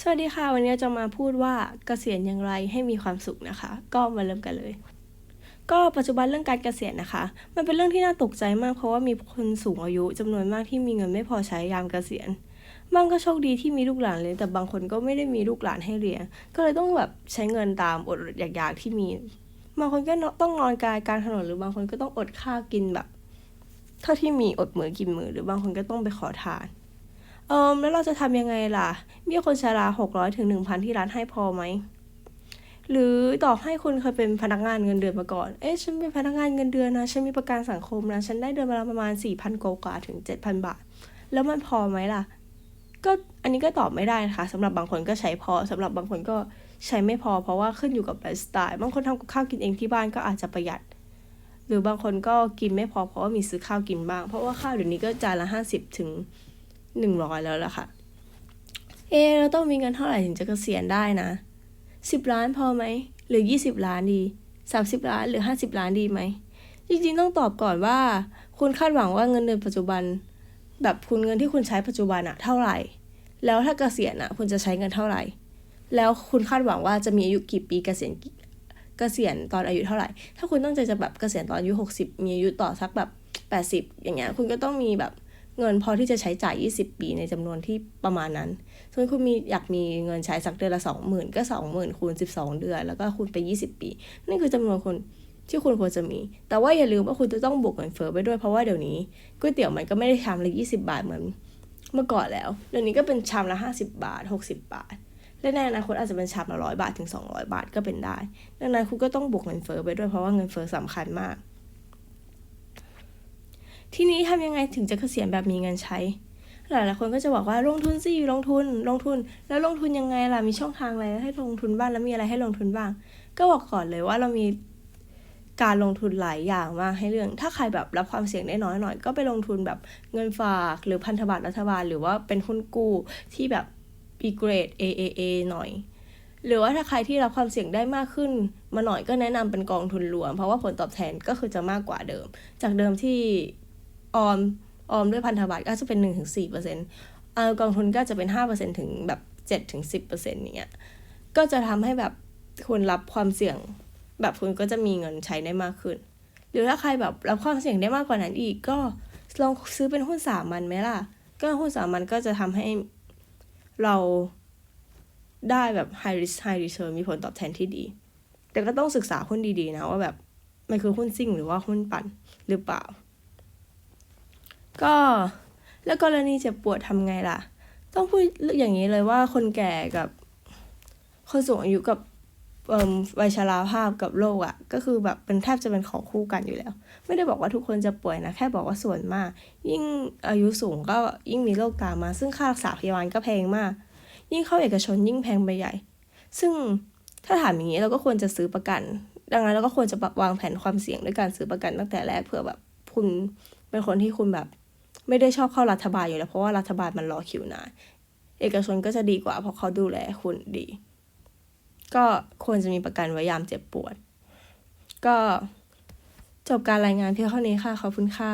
สวัสดีค่ะ วันนี้จะมาพูดว่าเกษียณอย่างไรให้มีความสุขนะคะ ก็มาเริ่มกันเลย ก็ปัจจุบันเรื่องการเกษียณนะคะ มันเป็นเรื่องที่น่าตกใจมากเพราะว่ามีคนสูงอายุจำนวนมากที่มีเงินไม่พอใช้ยามเกษียณบางก็โชคดีที่มีลูกหลานเลยแต่บางคนก็ไม่ได้มีลูกหลานให้เลี้ยงก็เลยต้องแบบใช้เงินตามอดอยากๆที่มีบางคนก็ต้องนอนกายกลารถนนหรือบางคนก็ต้องอดข้าวกินแบบ เท่าที่มีอดมือกินมือหรือบางคนก็ต้องไปขอทาน เอิมแล้วเราจะทำยังไงล่ะมีคนชราหกร้อยถึงหนึ่งพันที่รัฐให้พอไหม หรือต่อให้คุณเคยเป็นพนักงานเงินเดือนมาก่อน เอ๊ะฉันเป็นพนักงานเงินเดือนนะ ฉันมีประกันสังคมนะ ฉันได้เดือนละประมาณสี่พันกว่าถึงเจ็ดพันบาท แล้วมันพอไหมล่ะ ก็อันนี้ก็ตอบไม่ได้นะคะสำหรับบางคนก็ใช้พอสำหรับบางคนก็ใช้ไม่พอ เพราะว่าขึ้นอยู่กับไลฟ์สไตล์บางคนทำกับข้าวกินเองที่บ้านก็อาจจะประหยัดหรือบางคนก็กินไม่พอเพราะว่ามีซื้อข้าวกินบ้าง เพราะว่าข้าวเดี๋ยวนี้ก็จานละห้าสิบถึง หนึ่งร้อยแล้วล่ะค่ะ เอเราต้องมีเงินเท่าไหร่ถึงจะเกษียณได้นะสิบล้านพอไหม หรือยี่สิบล้านดีสามสิบล้านหรือห้าสิบล้านดีไหม จริงๆต้องตอบก่อนว่า คุณคาดหวังว่าเงินเดือนปัจจุบัน แบบคุณเงินที่คุณใช้ปัจจุบันอะเท่าไหร่ แล้วถ้าเกษียณอะคุณจะใช้เงินเท่าไหร่ แล้วคุณคาดหวังว่าจะมีอายุกี่ปีเกษียณกเกษียณตอนอายุเท่าไหร่ ถ้าคุณตั้งใจจะแบบเกษียณตอนอายุหกสิบมีอายุต่อสักแบบแปดสิบอย่างเงี้ย คุณก็ต้องมีแบบ เงินพอที่จะใช้จ่าย 20 ปีในจำนวนที่ประมาณนั้นสมมติคุณมีอยากมีเงินใช้สักเดือนละ 20,000 ก็ 20,000คูณ12 เดือน แล้วก็คูณไป 20 ปีนี่นคือจำนวนคนที่คุณควรจะมี แต่ว่าอย่าลืมว่าคุณจะต้องบวกเงินเฟ้อไปด้วยเพราะว่าเดี๋ยวนี้ก๋วยเตี๋ยวมันก็ไม่ได้ชามละ 20 บาทเหมือนเมื่อก่อนแล้ว เดี๋ยวนี้ก็เป็นชามละ 50 บาท 60 บาท และในอนาคตอาจจะเป็นชามละร้อยบาทถึง 200 บาทก็เป็นได้ ดังนั้นคุณก็ต้องบวกเงินเฟ้อไปด้วยเพราะว่าเงินเฟ้อสำคัญมาก ทีนี้ทำยังไงถึงจะเกษียณแบบมีเงินใช้ หลายๆคนก็จะบอกว่าลงทุนสิลงทุนลงทุน แล้วลงทุนยังไงล่ะมีช่องทางอะไรให้ลงทุนบ้างแล้วมีอะไรให้ลงทุนบ้าง ก็บอกก่อนเลยว่าเรามีการลงทุนหลายอย่างมากให้เรื่อง ถ้าใครแบบรับความเสี่ยงได้น้อยหน่อยก็ไปลงทุนแบบเงินฝากหรือพันธบัตรรัฐบาล หรือว่าเป็นหุ้นกู้ที่แบบ B grade AAA หน่อย หรือว่าถ้าใครที่รับความเสี่ยงได้มากขึ้น มาหน่อยก็แนะนำเป็นกองทุนรวม เพราะว่าผลตอบแทนก็คือจะมากกว่าเดิม จากเดิมที่ ออมออมด้วยพันธบัตรก็จะเป็น1-4%ถึง4%เปอร์เซ็นต์กองทุนก็จะเป็น 5%ถึงแบบ7ถึง10%อย่างเงี้ยก็จะทำให้แบบคุณรับความเสี่ยง แบบคุณก็จะมีเงินใช้ได้มากขึ้น หรือถ้าใครแบบรับความเสี่ยงได้มากกว่านั้นอีกก็ลองซื้อเป็นหุ้นสามัญไหมล่ะ ก็หุ้นสามัญก็จะทำให้เราได้แบบ high risk high return มีผลตอบแทนที่ดี แต่ก็ต้องศึกษาหุ้นดีๆนะว่าแบบมันคือหุ้นซิ่งหรือว่าหุ้นปั่นหรือเปล่า ก็แล้วกรณีเจ็บปวดทำไงล่ะ ต้องพูดอย่างนี้เลยว่าคนแก่กับ คนสูงอายุกับวัยชราภาพกับโรคอะ่ะ ก็คือแบบเป็นแทบจะเป็นของคู่กันอยู่แล้ว ไม่ได้บอกว่าทุกคนจะป่วยนะ แค่บอกว่าส่วนมาก ยิ่งอายุสูงก็ยิ่งมีโรคตามมา ซึ่งค่ารักษาพยาบาลก็แพงมาก ยิ่งเข้าเอกชนยิ่งแพงไปใหญ่ ซึ่งถ้าถามอย่างนี้เราก็ควรจะซื้อประกัน ดังนั้นเราก็ควรจะวางแผนความเสี่ยงด้วยการซื้อประกันตั้งแต่แรกเผื่อแบบคุณเป็นคนที่คุณแบบ ไม่ได้ชอบเข้ารัฐบาลอยู่แล้วเพราะว่ารัฐบาลมันรอคิวนานเอกชนก็จะดีกว่าเพราะเขาดูแลคุณดี ก็ควรจะมีประกันไว้ยามเจ็บปวด ก็จบการรายงานเพียงเท่านี้ค่ะขอบคุณค่ะ